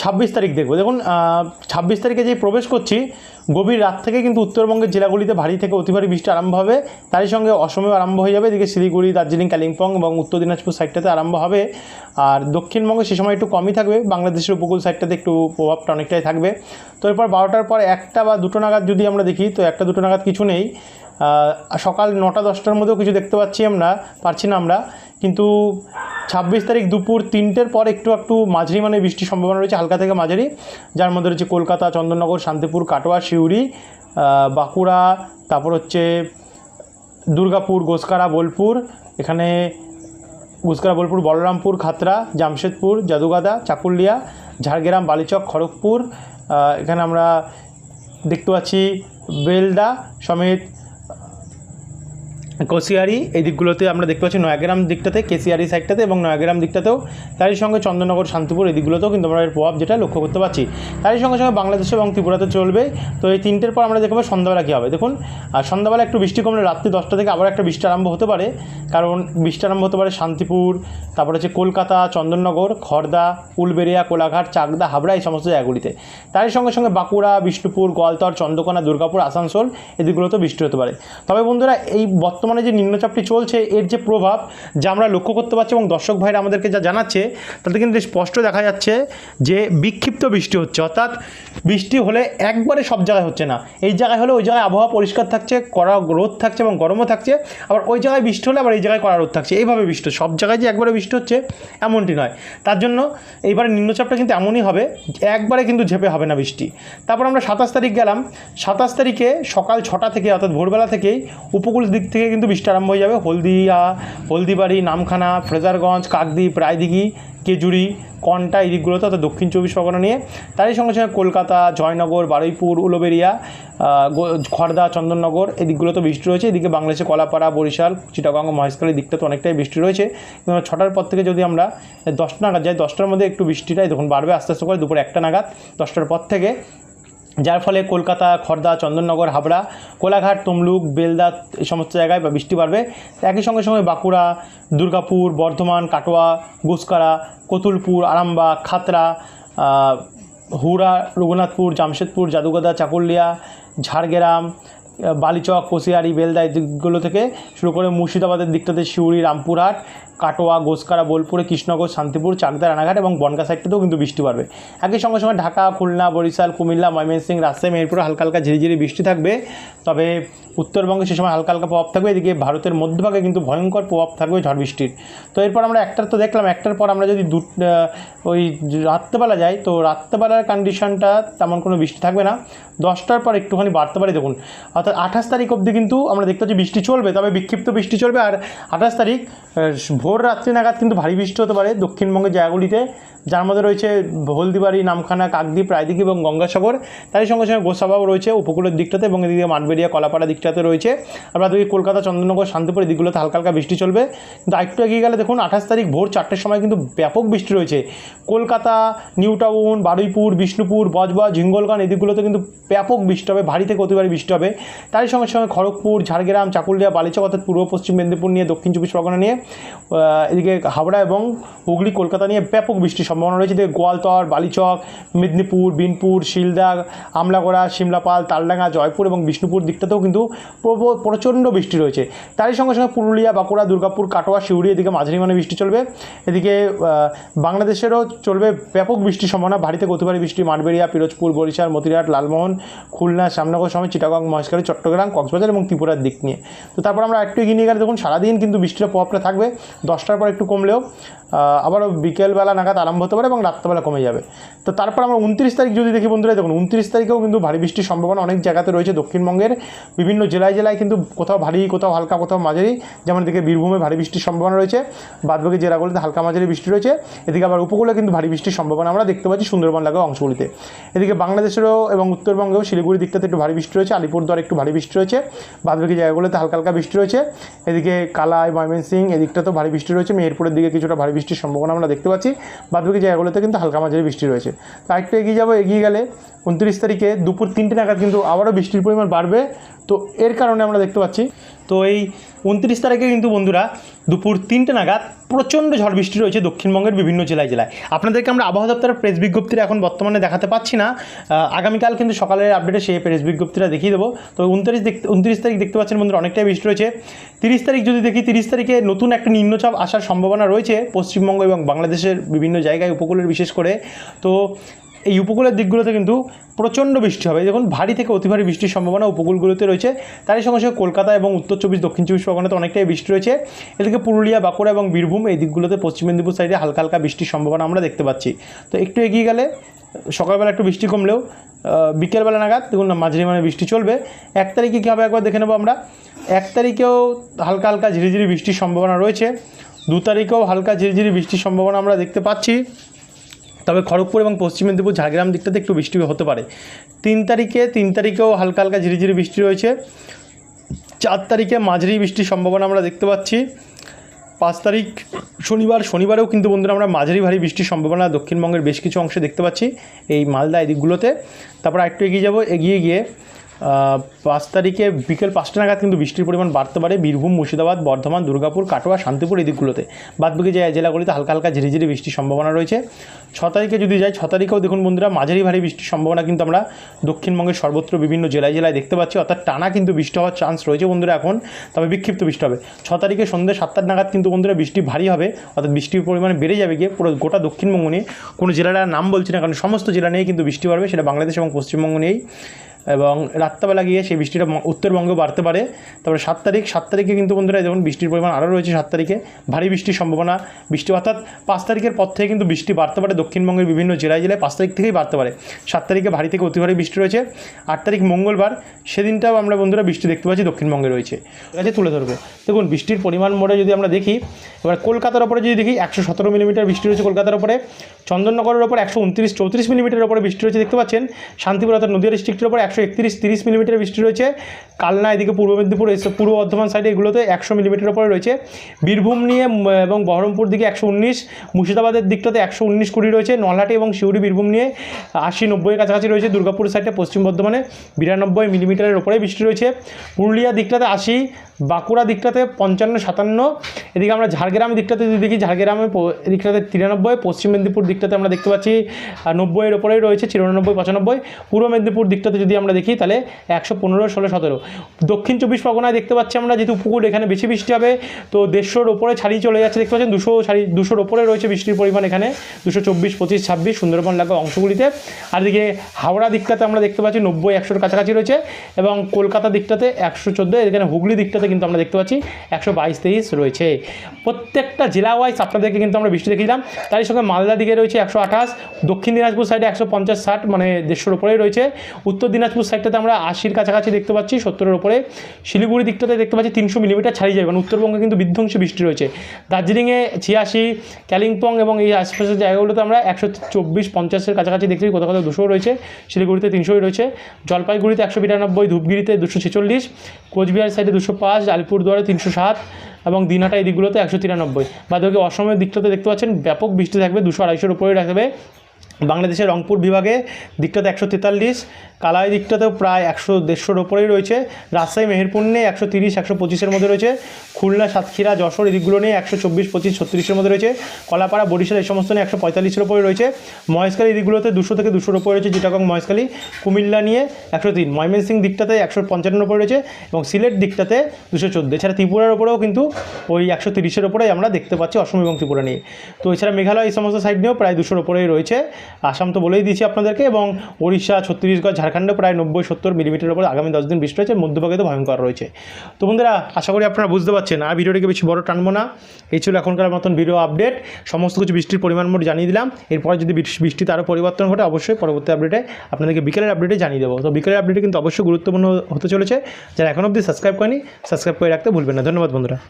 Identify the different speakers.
Speaker 1: ছাব্বিশ তারিখ দেখব। দেখুন ছাব্বিশ তারিখে যে প্রবেশ করছি, গভীর রাত থেকে কিন্তু উত্তরবঙ্গের জেলাগুলিতে ভারী থেকে অতি ভারী বৃষ্টি আরম্ভ হবে। তারই সঙ্গে অসমেও আরম্ভ হয়ে যাবে। এদিকে শিলিগুড়ি, দার্জিলিং, কালিম্পং এবং উত্তর দিনাজপুর সাইডটাতে আরম্ভ হবে। আর দক্ষিণবঙ্গে সে সময় একটু কমই থাকবে। বাংলাদেশের উপকূল সাইডটাতে একটু প্রভাবটা অনেকটাই থাকবে। তো এরপর বারোটার পর একটা বা দুটো নাগাদ যদি আমরা দেখি, তো একটা দুটো নাগাদ কিছু নেই। সকাল নটা দশটার মধ্যেও কিছু দেখতে পাচ্ছি আমরা, পারছি না আমরা। কিন্তু ছাব্বিশ তারিখ দুপুর তিনটের পর একটু একটু মাঝারি মানে বৃষ্টির সম্ভাবনা রয়েছে হালকা থেকে মাঝারি। যার মধ্যে রয়েছে কলকাতা চন্দননগর শান্তিপুর কাটোয়া আহ, বাঁকুড়া তারপর হচ্ছে দুর্গাপুর গোসকারা বোলপুর এখানে গুসকারা বোলপুর বলরামপুর খাতরা জামশেদপুর জাদুগাদা চাকুলিয়া ঝাড়গ্রাম বালিচক খড়গপুর এখানে আমরা দেখতে পাচ্ছি বেলদা সমেত কোশিয়ারি, এই দিকগুলোতে আমরা দেখতে পাচ্ছি নয়াগ্রাম দিকটাতে কেসিয়ারি সাইডটাতে এবং নয়াগ্রাম দিকটাতেও। তারই সঙ্গে চন্দননগর, শান্তিপুর, এই দিকগুলোতেও কিন্তু আমরা এর প্রভাব যেটা লক্ষ্য করতে পারছি। তারই সঙ্গে সঙ্গে বাংলাদেশে এবং ত্রিপুরাতে চলবে। তো এই তিনটের পর আমরা দেখব সন্ধ্যাবেলা কী হবে। দেখুন, আর সন্ধ্যাবেলা একটু বৃষ্টি কমলে রাত্রি দশটা থেকে আবার একটা বৃষ্টি আরম্ভ হতে পারে। কারণ বৃষ্টি আরম্ভ হতে পারে শান্তিপুর, তারপর হচ্ছে কলকাতা, চন্দননগর খড়দা উলবেড়িয়া, কোলাঘাট, চাকদা, হাবড়া, এই সমস্ত জায়গাগুলিতে। তারই সঙ্গে সঙ্গে বাঁকুড়া, বিষ্ণুপুর, গোয়ালতর, চন্দ্রকোনা, দুর্গাপুর, আসানসোল এদিকগুলোতেও বৃষ্টি হতে পারে। তবে বন্ধুরা, এই বর্তমানে যে নিম্নচাপটি চলছে, এর যে প্রভাব যা আমরা লক্ষ্য করতে পারছি এবং দর্শক ভাইরা আমাদেরকে যা জানাচ্ছে, তাতে কিন্তু স্পষ্ট দেখা যাচ্ছে যে বিক্ষিপ্ত বৃষ্টি হচ্ছে। অর্থাৎ বৃষ্টি হলে একবারে সব জায়গায় হচ্ছে না। এই জায়গায় হলে ওই জায়গায় আবহাওয়া পরিষ্কার থাকছে, কড়া রোদ থাকছে এবং গরমও থাকছে। আবার ওই জায়গায় বৃষ্টি হলে আবার এই জায়গায় কড়া রোদ থাকছে। এইভাবে বৃষ্টি সব জায়গায় যে একবারে বৃষ্টি হচ্ছে, এমনটি নয়। তার জন্য এইবারে নিম্নচাপটা কিন্তু এমনই হবে, একবারে কিন্তু ঝেপে হবে না বৃষ্টি। তারপর আমরা সাতাশ তারিখ গেলাম। সাতাশ তারিখে সকাল ছটা থেকে, অর্থাৎ ভোরবেলা থেকেই উপকূল দিক থেকে কিন্তু বৃষ্টি আরম্ভ হয়ে যাবে। হলদিয়া, হলদিবাড়ি, নামখানা, ফ্রেজারগঞ্জ, কাকদ্বীপ, রায়দিঘি, কেজুরি, কন্টা, এই দিকগুলোতে অর্থাৎ দক্ষিণ চব্বিশ পরগনা নিয়ে। তারই সঙ্গে সঙ্গে কলকাতা, জয়নগর, বারুইপুর উলোবেরিয়া খড়দা চন্দননগর, এই দিকগুলোতে বৃষ্টি রয়েছে। এদিকে বাংলাদেশে কলাপাড়া, বরিশাল, চিটাগাং মহেশখালী দিকটা তো অনেকটাই বৃষ্টি রয়েছে। কিন্তু ছটার পর থেকে যদি আমরা দশটা নাগাদ যাই, দশটার মধ্যে একটু বৃষ্টিটাই দেখুন বাড়বে আস্তে আস্তে করে দুপুর একটা নাগাদ। দশটার পর থেকে যার ফলে কলকাতা খড়দা চন্দননগর, হাবড়া, কোলাঘাট, তমলুক, বেলদা এই সমস্ত জায়গায় বা বৃষ্টি বাড়বে। একই সঙ্গে সঙ্গে বাঁকুড়া, দুর্গাপুর, বর্ধমান, কাটোয়া, গুসকারা, কতুলপুর, আরামবাগ, খাতরা হুড়া, রঘুনাথপুর, জামশেদপুর, জাদুগাদা, চাকুলিয়া, ঝাড়গ্রাম বালিচক, কোশিয়ারি, বেলদা এই দিকগুলো থেকে শুরু করে মুর্শিদাবাদের দিকটাতে শিউড়ি রামপুরহাট কাটোয়া গোসকারা বোলপুরে কৃষ্ণনগর শান্তিপুর চাকদা রানাঘাট এবং বনগা সাইডটাতেও কিন্তু বৃষ্টি পারবে একই সঙ্গে সঙ্গে ঢাকা খুলনা বরিশাল কুমিল্লা ময়মনসিং রাজশাহী মেহেরপুরে হালকা হালকা ঝিরিঝিরি বৃষ্টি থাকবে। তবে উত্তরবঙ্গে সে সময় হালকা হালকা প্রভাব থাকবে। এদিকে ভারতের মধ্যভাগে কিন্তু ভয়ঙ্কর প্রভাব থাকবে ঝড় বৃষ্টির। তো এরপর আমরা একটার তো দেখলাম একটার পর আমরা যদি দু ওই রাত্রেবেলা যাই তো রাত্রেবেলার কন্ডিশনটা তেমন কোনো বৃষ্টি থাকবে না। দশটার পর একটুখানি বাড়তে পারে দেখুন। অর্থাৎ আঠাশ তারিখ অবধি কিন্তু আমরা দেখতে পাচ্ছি বৃষ্টি চলবে তবে বিক্ষিপ্ত বৃষ্টি চলবে। আর আঠাশ তারিখ আহ, ভোর রাত্রি নাগাদ কিন্তু ভারী বৃষ্টি হতে পারে দক্ষিণবঙ্গের জায়গাগুলিতে। যার মধ্যে রয়েছে হলদিবাড়ি, নামখানা, কাকদ্বীপ, রায়দিঘি এবং গঙ্গাসাগর। তারই সঙ্গে সঙ্গে গোসাবাও রয়েছে উপকূলের দিকটাতে এবং এদিকে মাঠবেড়িয়া, কলাপাড়া দিকটাতে রয়েছে। আর বাদ কলকাতা চন্দননগর শান্তিপুর দিকগুলোতে হালকা হালকা বৃষ্টি চলবে। কিন্তু আরেকটু এগিয়ে গেলে দেখুন, আঠাশ তারিখ ভোর চারটের সময় কিন্তু ব্যাপক বৃষ্টি রয়েছে। কলকাতা, নিউ টাউন, বারুইপুর, বিষ্ণুপুর, বজবজ ঝিঙ্গলগঞ্জ এদিকগুলোতে কিন্তু ব্যাপক বৃষ্টি হবে, ভারী থেকে অতি ভারী বৃষ্টি হবে। তারই সঙ্গে সঙ্গে খড়গপুর, ঝাড়গ্রাম, চাকুলিয়া, বালিচক অর্থাৎ পূর্ব পশ্চিম মেদিনীপুর নিয়ে দক্ষিণ চব্বিশ পরগনা নিয়ে এদিকে হাওড়া এবং হুগলি, কলকাতা নিয়ে ব্যাপক বৃষ্টির সম্ভাবনা রয়েছে। এদিকে গোয়ালতর, বালিচক, মেদিনীপুর, বিনপুর, শিলদা, আমলাগড়া সিমলাপাল তালডাঙ্গা, জয়পুর এবং বিষ্ণুপুর দিকটাতেও কিন্তু প্রচণ্ড বৃষ্টি রয়েছে। তারই সঙ্গে সঙ্গে পুরুলিয়া, বাঁকুড়া, দুর্গাপুর, কাটোয়া, শিউড়ি এদিকে মাঝারি মানে বৃষ্টি চলবে। এদিকে বাংলাদেশেরও চলবে ব্যাপক বৃষ্টির সম্ভাবনা। ভারী থেকে অতি বৃষ্টি মাঠবেড়িয়া, পিরোজপুর, বরিশাল মতিরাট লালমোহন, খুলনা, শ্যামনগর সময় চিটাগং, মহেশখালী, চট্টগ্রাম, কক্সবাজার এবং ত্রিপুরার দিক নিয়ে। তো তারপর আমরা একটু এগিয়ে নিয়ে গেলে দেখুন, সারাদিন কিন্তু বৃষ্টির প্রভাবটা থাকবে। দশটার পর একটু কমলেও আবারও বিকেলবেলা নাগাদ আরম্ভ হতে পারে এবং রাত্রেবেলা কমে যাবে। তো তারপর আমরা উনত্রিশ তারিখ যদি দেখি বন্ধুরা, দেখুন, উনত্রিশ তারিখেও কিন্তু ভারী বৃষ্টির সম্ভাবনা অনেক জায়গাতে রয়েছে। দক্ষিণবঙ্গের বিভিন্ন জেলায় জেলায় কিন্তু কোথাও ভারী, কোথাও হালকা, কোথাও মাঝারি, যেমন এদিকে বীরভূমে ভারী বৃষ্টির সম্ভাবনা রয়েছে। বাদবাকি জেলাগুলিতে হালকা মাঝারি বৃষ্টি রয়েছে। এদিকে আবার উপকূলে কিন্তু ভারী বৃষ্টির সম্ভাবনা আমরা দেখতে পাচ্ছি সুন্দরবন লাগা অংশগুলিতে। এদিকে বাংলাদেশেরও এবং উত্তরবঙ্গেও শিলিগুড়ি দিকটাতে একটু ভারী বৃষ্টি রয়েছে। আলিপুরদুয়ার একটু ভারী বৃষ্টি রয়েছে। বাদবাকি জায়গাগুলোতে হালকা হালকা বৃষ্টি রয়েছে। এদিকে কালাই ময়মনসিং এদিকটাতেও ভারী বৃষ্টি রয়েছে, মেহেরপুরের দিকে কিছুটা ভারী বৃষ্টির সম্ভাবনা আমরা দেখতে পাচ্ছি। বাদবাকি জায়গাগুলোতে কিন্তু হালকা মাঝারি বৃষ্টি রয়েছে। তো একটু এগিয়ে যাব, এগিয়ে গেলে উনত্রিশ তারিখে দুপুর তিনটে নাগাদ কিন্তু আবারও বৃষ্টির পরিমাণ বাড়বে। তো এর কারণে আমরা দেখতে পাচ্ছি। তো এই উনত্রিশ তারিখে কিন্তু বন্ধুরা দুপুর তিনটে নাগাদ প্রচণ্ড ঝড় বৃষ্টি রয়েছে দক্ষিণবঙ্গের বিভিন্ন জেলায় জেলায়। আপনাদেরকে আমরা আবহাওয়া দপ্তরের প্রেস বিজ্ঞপ্তিটা এখন বর্তমানে দেখাতে পাচ্ছি না। আগামীকাল কিন্তু সকালের আপডেটে সেই প্রেস বিজ্ঞপ্তিটা দেখিয়ে দেবো। তো উনত্রিশ দেখতে উনত্রিশ তারিখ দেখতে পাচ্ছেন বন্ধুরা অনেকটাই বৃষ্টি রয়েছে। তিরিশ তারিখ যদি দেখি, তিরিশ তারিখে নতুন একটা নিম্নচাপ আসার সম্ভাবনা রয়েছে পশ্চিমবঙ্গ এবং বাংলাদেশের বিভিন্ন জায়গায় উপকূলের বিশেষ করে। তো এই উপকূলের দিকগুলোতে কিন্তু প্রচণ্ড বৃষ্টি হবে। দেখুন, ভারী থেকে অতি ভারী বৃষ্টির সম্ভাবনা উপকূলগুলোতে রয়েছে। তারই সঙ্গে সঙ্গে কলকাতা এবং উত্তর চব্বিশ, দক্ষিণ চব্বিশ পরগনাতে অনেকটাই বৃষ্টি রয়েছে। এদিকে পুরুলিয়া, বাঁকুড়া এবং বীরভূম এই দিকগুলোতে পশ্চিম মেদিনীপুর সাইডে হালকা হালকা বৃষ্টির সম্ভাবনা আমরা দেখতে পাচ্ছি। তো একটু এগিয়ে গেলে, সকালবেলা একটু বৃষ্টি কমলেও বিকেলবেলা নাগাদ দেখুন না, মাঝারি মানে বৃষ্টি চলবে। এক তারিখে কী হবে একবার দেখে নেব আমরা। এক তারিখেও হালকা হালকা ঝিরিঝিরি বৃষ্টির সম্ভাবনা রয়েছে। দু তারিখেও হালকা ঝিরিঝিরি বৃষ্টির সম্ভাবনা আমরা দেখতে পাচ্ছি। তবে খড়গপুর এবং পশ্চিম মেদিনীপুর, ঝাড়গ্রাম দিকটাতে একটু বৃষ্টি হতে পারে। তিন তারিখে, তিন তারিখেও হালকা হালকা ঝিরিঝিরি বৃষ্টি রয়েছে। চার তারিখে মাঝারি বৃষ্টির সম্ভাবনা আমরা দেখতে পাচ্ছি। পাঁচ তারিখ শনিবার, শনিবারেও কিন্তু বন্ধুরা আমরা মাঝারি ভারী বৃষ্টির সম্ভাবনা দক্ষিণবঙ্গের বেশ কিছু অংশে দেখতে পাচ্ছি এই মালদা এদিকগুলোতে। দিকগুলোতে তারপর একটু এগিয়ে যাব, এগিয়ে গিয়ে পাঁচ তারিখে বিকেল পাঁচটা নাগাদ কিন্তু বৃষ্টির পরিমাণ বাড়তে পারে। বীরভূম, মুর্শিদাবাদ, বর্ধমান, দুর্গাপুর, কাটোয়া, শান্তিপুর এই দিকগুলোতে। বাদবাকি যে জেলাগুলিতে হালকা হালকা ঝিরিঝিরি বৃষ্টির সম্ভাবনা রয়েছে। ছ তারিখে যদি যাই, ছ তারিখেও দেখুন বন্ধুরা, মাঝারি ভারী বৃষ্টির সম্ভাবনা কিন্তু আমরা দক্ষিণবঙ্গের সর্বত্র বিভিন্ন জেলায় জেলায় দেখতে পাচ্ছি। অর্থাৎ টানা কিন্তু বৃষ্টি হওয়ার চান্স রয়েছে বন্ধুরা এখন, তবে বিক্ষিপ্ত বৃষ্টি হবে। ছ তারিখে সন্ধ্যে সাতটার নাগাদ কিন্তু বন্ধুরা বৃষ্টি ভারী হবে। অর্থাৎ বৃষ্টির পরিমাণ বেড়ে যাবে গিয়ে পুরো গোটা দক্ষিণবঙ্গ নিয়ে। কোনো জেলার নাম বলছি না, কারণ সমস্ত জেলা নিয়ে কিন্তু বৃষ্টি বাড়বে, সেটা বাংলাদেশ এবং পশ্চিমবঙ্গ নিয়েই। এবং রাত্রেবেলা গিয়ে সেই বৃষ্টিটা উত্তরবঙ্গে বাড়তে পারে। তারপরে সাত তারিখ, সাত তারিখে কিন্তু বন্ধুরা যেমন বৃষ্টির পরিমাণ আরও রয়েছে সাত তারিখে। ভারী বৃষ্টির সম্ভাবনা বৃষ্টি, অর্থাৎ পাঁচ তারিখের পর থেকে কিন্তু বৃষ্টি বাড়তে পারে দক্ষিণবঙ্গের বিভিন্ন জেলায় জেলায় পাঁচ তারিখ থেকেই বাড়তে পারে। সাত তারিখে ভারী থেকে অতি ভারী বৃষ্টি রয়েছে। আট তারিখ মঙ্গলবার, সেদিনটাও আমরা বন্ধুরা বৃষ্টি দেখতে পাচ্ছি দক্ষিণবঙ্গে রয়েছে। কাছে তুলে ধরবো। দেখুন, বৃষ্টির পরিমাণ মোড়ে যদি আমরা দেখি, এবার কলকাতার ওপরে যদি দেখি, একশো সতেরো মিলিমিটার বৃষ্টি রয়েছে কলকাতার ওপরে। চন্দননগরের ওপর একশো উনত্রিশ, চৌত্রিশ মিলিমিটারের ওপরে বৃষ্টি রয়েছে, দেখতে পাচ্ছেন। শান্তিপুর, অর্থাৎ নদীয়া ডিস্ট্রিক্টের ওপর একশো একত্রিশ, তিরিশ মিলিমিটার বৃষ্টি রয়েছে। কালনা এদিকে পূর্ব মেদিনীপুর পূর্ব বর্ধমান সাইডে এগুলোতে একশো মিলিমিটার ওপরে রয়েছে। বীরভূম নিয়ে এবং বহরমপুর দিকে একশো উনিশ, মুর্শিদাবাদের দিকটাতে একশো উনিশ কুড়ি রয়েছে। নলহাটি এবং শিউরি বীরভূম নিয়ে আশি নব্বইয়ের কাছাকাছি রয়েছে। দুর্গাপুর সাইডে পশ্চিম বর্ধমানে বিরানব্বই মিলিমিটারের ওপরে বৃষ্টি রয়েছে। পুরুলিয়া দিকটাতে আশি, বাঁকুড়া দিকটাতে পঞ্চান্ন, সাতান্ন। এদিকে আমরা ঝাড়গ্রাম দিকটাতে যদি দেখি, ঝাড়গ্রামে দিকটাতে তিরানব্বই, পশ্চিম মেদিনীপুর দিকটাতে আমরা দেখতে পাচ্ছি নব্বইয়ের ওপরেই রয়েছে চিরানব্বই পঁচানব্বই। পূর্ব মেদিনীপুর দিকটাতে যদি আমরা দেখি, তাহলে একশো পনেরো, ষোলো, সতেরো। দক্ষিণ চব্বিশ পরগনায় দেখতে পাচ্ছি আমরা যেহেতু উপকূল এখানে বেশি বৃষ্টি হবে। তো দেড়শোর ওপরে ছাড়িয়ে চলে যাচ্ছে, দেখতে পাচ্ছেন? দুশো ছাড়ি, দুশোর ওপরে রয়েছে বৃষ্টির পরিমাণ এখানে। দুশো চব্বিশ, পঁচিশ, ছাব্বিশ সুন্দরবন লাগা অংশগুলিতে। আর এদিকে হাওড়া দিকটাতে আমরা দেখতে পাচ্ছি, নব্বই, একশোর কাছাকাছি রয়েছে। এবং কলকাতা দিকটাতে একশো চোদ্দ এখানে হুগলি দিকটাতে কিন্তু আমরা দেখতে পাচ্ছি, একশো বাইশ, তেইশ রয়েছে। প্রত্যেকটা জেলা ওয়াইজ আপনাদেরকে কিন্তু আমরা বৃষ্টি দেখিয়েছিলাম তারই সঙ্গে মালদা দিকে রয়েছে একশো আঠাশ, দক্ষিণ দিনাজপুর সাইডে একশো পঞ্চাশ, ষাট মানে দেড়শোর ওপরেই রয়েছে। উত্তর দিনাজপুর সাইডটাতে আমরা আশির কাছাকাছি দেখতে পাচ্ছি, সত্তরের ওপরে শিলিগুড়ি দিকটাতে দেখতে পাচ্ছি তিনশো মিলিমিটার ছাড়িয়ে যাবে মানে উত্তরবঙ্গে কিন্তু বিধ্বংসী বৃষ্টি রয়েছে। দার্জিলিংয়ে ছিয়াশি, কালিম্পং এবং এই আশপাশের জায়গাগুলোতে আমরা একশো চব্বিশ, পঞ্চাশের কাছাকাছি পাই কোথাও কোথাও দুশো রয়েছে, শিলিগুড়িতে তিনশোই রয়েছে। জলপাইগুড়িতে একশো বিরানব্বই, ধূপগিরিতে দুশো ছেচল্লিশ, কোচবিহার সাইডে দুশো পাঁচ, আলিপুরদুয়ারে তিনশো সাত এবং দিনহাটা এই দিকগুলোতে একশো তিরানব্বই। বাদবাকি অসমের দিকটাতে দেখতে পাচ্ছেন, ব্যাপক বৃষ্টি থাকবে, দুশো আড়াইশোর উপরে রাখবে বাংলাদেশের রংপুর বিভাগে দিকটাতে একশো তেতাল্লিশ কালাই দিকটাতেও প্রায় একশো দেড়শোর ওপরেই রয়েছে। রাজশাহী, মেহেরপুর নিয়ে একশো তিরিশ, একশো পঁচিশের মধ্যে রয়েছে। খুলনা, সাতক্ষীরা, যশোর এদিকগুলো দিকগুলো নিয়ে একশো চব্বিশ, পঁচিশ, ছত্রিশের মধ্যে রয়েছে। কলাপাড়া, বরিশাল, এই সমস্ত নিয়ে একশো পঁয়তাল্লিশের ওপরে রয়েছে। মহেশখালী দিকগুলোতে দুশো থেকে দুশোর ওপরে রয়েছে চিটাগং, মহেশখালী। কুমিল্লা নিয়ে একশো তিন, ময়মনসিং দিকটাতে একশো পঞ্চান্নর ওপরে রয়েছে এবং সিলেট দিকটাতে দুশো চোদ্দ। এছাড়া ত্রিপুরার ওপরেও কিন্তু ওই একশো তিরিশের ওপরে আমরা দেখতে পাচ্ছি অসম এবং ত্রিপুরা নিয়ে। তো এছাড়া মেঘালয়, এই সমস্ত সাইড নিয়েও প্রায় দুশোর ওপরেই রয়েছে। আসাম তো বলেই দিয়েছি আপনাদেরকে এবং ওড়িশা, ছত্তিশগড়, ঝাড়খণ্ডে প্রায় নব্বই, সত্তর মিলিমিটার উপরে আগামী দশ দিন বৃষ্টি রয়েছে মধ্যভাগে তো ভয়ঙ্কর রয়েছে। তো বন্ধুরা, আশা করি আপনারা বুঝতে পারছেন, আর ভিডিওটিকে বেশি বড় টানবো না। এই ছিল এখনকার মতন ভিডিও আপডেট। সমস্ত কিছু বৃষ্টির পরিমাণ মোট জানিয়ে দিলাম। এরপরে যদি বৃষ্টি- আরও পরিবর্তন ঘটে, অবশ্যই পরবর্তী আপডেটে আপনাদেরকে বিকেলের আপডেটে জানিয়ে দেবো। তো বিকেলের আপডেটে কিন্তু অবশ্যই গুরুত্বপূর্ণ হতে চলেছে। যারা এখন অবধি সাবস্ক্রাইব করেনি, সাবস্ক্রাইব করে রাখতে ভুলবেন না। ধন্যবাদ বন্ধুরা।